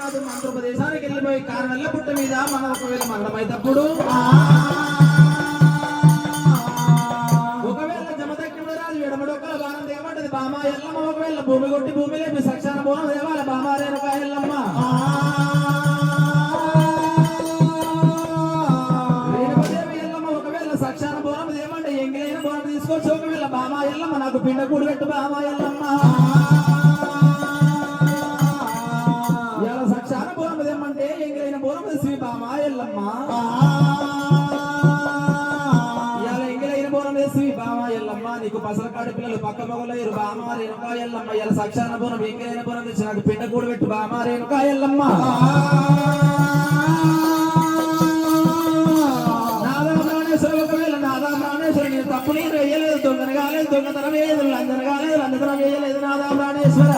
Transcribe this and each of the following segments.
రాజు ఆంధ్రప్రదేశానికి వెళ్ళిపోయి కారణల్ల పుట్ట మీద మనం ఒకవేళ మరణమైనప్పుడు ఒకవేళ జమదగ్గి రాజు ఎడమడొక్కల బాణం దేమంటది బామ ఎల్లమ్మ ఒకవేళ భూమి కొట్టి భూమి లేపి సక్షాన బోనం దేవాల బామ రేణుక ఎల్లమ్మ. సక్షాన బోనం దేమంటే ఎంగిలైన బోనం తీసుకొచ్చి ఒకవేళ బామ ఎల్లమ్మ నాకు పిండ కూడి పెట్టు బామ ఎల్లమ్మ. బామ ఎల్లమ్మ నీకు పసరకాడి పిల్లలు పక్క మొగలేరు బామ రేణుక ఎల్లమ్మ ఎల్ల సక్షాన బోనం ఎంగిలైన బోనం తెచ్చి నాకు పిండ కూడి పెట్టు. బామ రేణుక ఎల్లమ్మ. నాదా తప్పు నేను వేయలేదు. దొంగన కాలేదు దొంగతనం వేయలేదు లందన కాలేదు లందనం వేయలేదు నాదా ప్రాణేశ్వర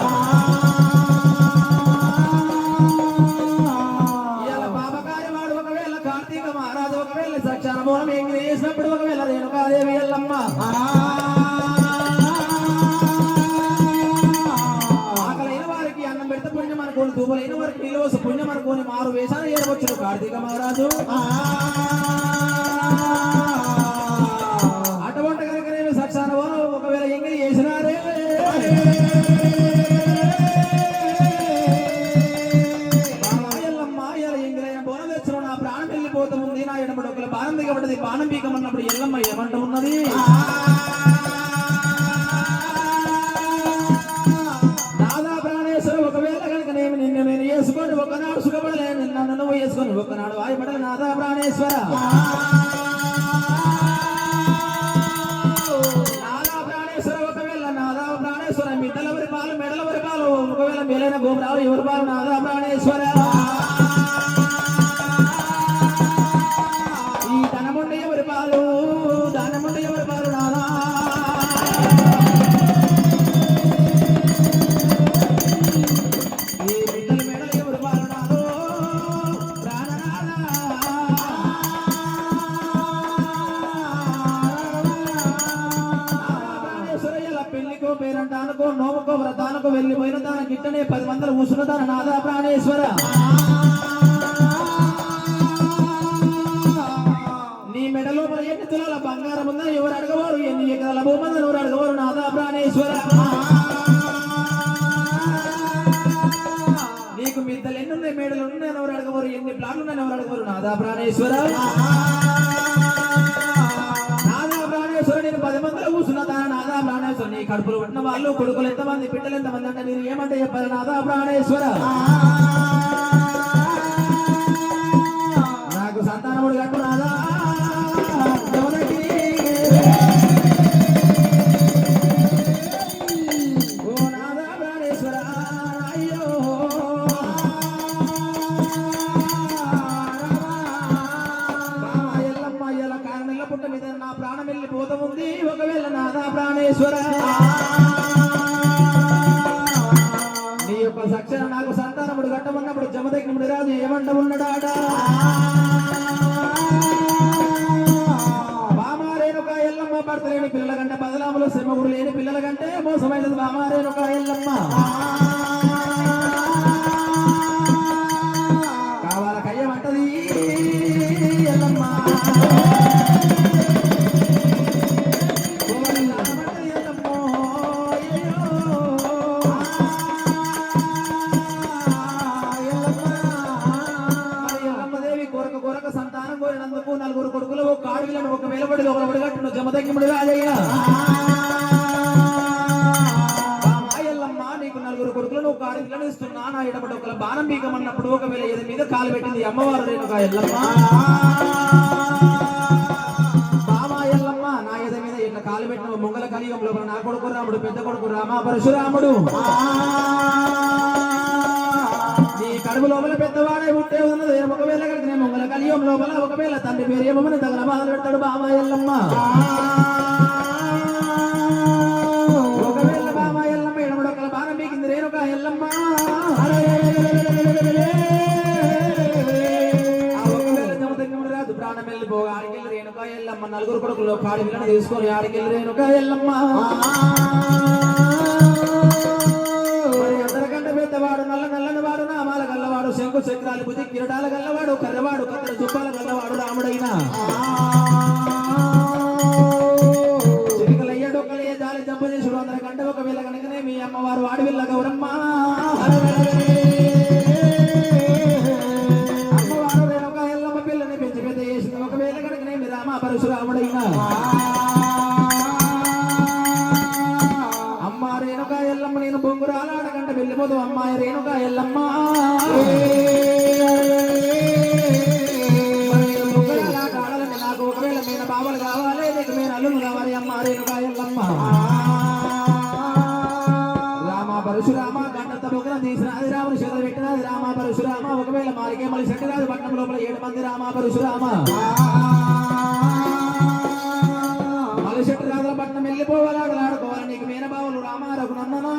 పుణ్యం అనుకోని మారు వేషాలు ఏడవచ్చును కార్తీక మహారాజు. అటువంటి కనుక నేను సక్షాన ఒకవేళ ఎంగిలి చేసినారే ఎల్లమ్మ ఏమంటూ ఉన్నది? మేలైన గోపురాలు ఎవరు పాలు నాదా కడుపులు ఉన్న వాళ్ళు కొడుకులు ఎంతమంది బిడ్డలు ఎంతమంది అంటే మీరు ఏమంటే చెప్పారు నాదా ప్రాణేశ్వర? నాకు సంతానముడు కట్టు నాదా? ఏమంట ఉన్నాడాట బామారేనుక ఎల్లమ్మ భర్త లేని పిల్లల కంటే బదలాములు శ్రమగుడు లేని పిల్లల కంటే మోసమైనది బామారేనుక ఎల్లమ్మ. నలుగురు ఒక ఆడవిలను ఒక వెలబడి ఒక ఒడిగట్టును జమదగ్గిముడు రాజయ్య. నీకు నలుగురు కొడుకులను ఒక ఆడవిలను ఇస్తున్నా. నా ఎడబడి ఒకల బాణం బీగమన్నప్పుడు ఒకవేళ ఎది మీద కాలు పెట్టింది అమ్మవారు రేణుక ఎల్లమ్మ. బామా ఎల్లమ్మ నా ఎద మీద ఇట్లా కాలు పెట్టిన ముంగల కలియుగంలో నా కొడుకు రాముడు పెద్ద కొడుకు రామ పరశురాముడు. కడుపు లోపల పెద్దవాడే పుట్టే ఉన్నది. ఒకవేళ కడిగిన నేను కలియం లోపల ఒకవేళ తండ్రి పేరు ఏమని తగల బాధలు పెడతాడు బామా ఎల్లమ్మ ఒకవేళ బామా ఎల్లమ్మ ఎడమడు ఒకల బాణం పీకింది రేణుక ఎల్లమ్మ. ప్రాణం వెళ్ళిపోగా ఆడికెళ్ళి రేణుక ఎల్లమ్మ. నలుగురు కొడుకులు పాడి తీసుకొని ఆడికెళ్ళి రేణుక ఎల్లమ్మ. గల్లవాడు చక్రాలు బుద్ధి కిరటాల గల్లవాడు కర్రవాడు కత్తెర చుప్పాల గల్లవాడు రాముడైన. చిటికలయ్య డొక్కలయ్య జాలి జంపు చేసుడు అందరికంటే ఒకవేళ కనుకనే మీ అమ్మవారు ఆడవిల్ల గౌరమ్మ. అమ్మవారు రేణుక ఎల్లమ్మ పిల్లని పెంచి పెద్ద చేసింది ఒకవేళ కనుకనే మీ రామ పరశురాముడైన వెళ్ళిపోదు అమ్మాయి రేణుక ఎల్లమ్మ. మరి నాకు ఒకవేళ మీద బావలు కావాలి నీకు మీద అల్లులు కావాలి అమ్మ రేణుక ఎల్లమ్మ. రామ పరశురామ గంటత బొగ్గన తీసినది రాముని చేతులు పెట్టినది రామ పరశురామ. ఒకవేళ మాలికే మళ్ళీ శంకరాజు పట్టణం లోపల ఏడు మంది రామ పరశురామ. మలశెట్టి రాజుల పట్నం వెళ్ళిపోవాలి ఆడలాడుకోవాలి నీకు మీనబావులు రామ రఘునందనా.